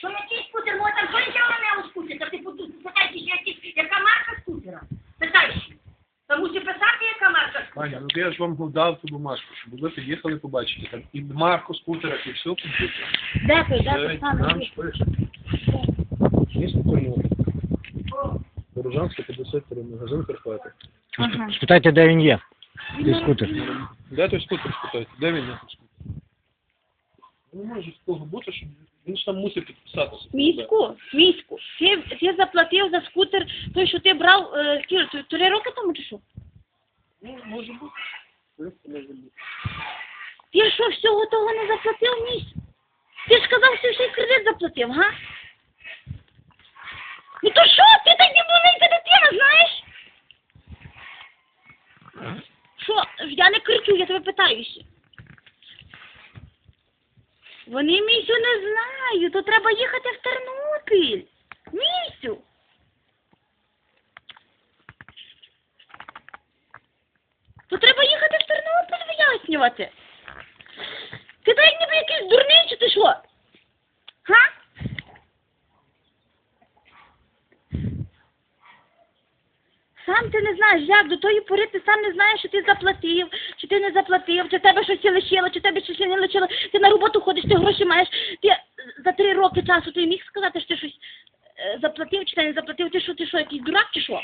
Що не який скутер, може там жінка мене у скутер, та ти тут які- яка марка скутера? Питаєш. Та мусить писати, яка марка скутера. Аня, ну я ж вам дав ту бумажку, щоб ви під'їхали побачити. Там і марку скутера, і все тут буде. Дякую, ж пише. Місто Тернопіль. Дорожанська 53, магазин Карпати. Ага. Спитайте, де він є. Той скутер. Де той скутер спитайте? Де він є Ну, може такого бути, що він ж там мусить підписатися. Міську, міську. Ти, ти заплатив за скутер, той, що ти брав, е, скільки, три роки тому чи що? Ну, може бути. Це може бути. Ти що, всього того не заплатив місяць? Ти ж казав, що ще й кредит заплатив, га? Ну то що, ти так не маленька дитина, знаєш? Що, я не кричу, я тебе питаюся. Вони місю не знають, то треба їхати в Тернопіль. Місю. То треба їхати в Тернопіль вияснювати. Ти так ніби якийсь дурний, чи ти що? Га? Сам ти не знаєш, як до тої пори ти сам не знаєш, що ти заплатив, чи ти не заплатив, чи тебе щось лишило, чи тебе щось не лишило. Ти на роботу ходиш, ти гроші маєш. Ти за три роки часу ти міг сказати, що ти щось е, заплатив, чи ти не заплатив, ти що, ти що, якийсь дурак, чи що?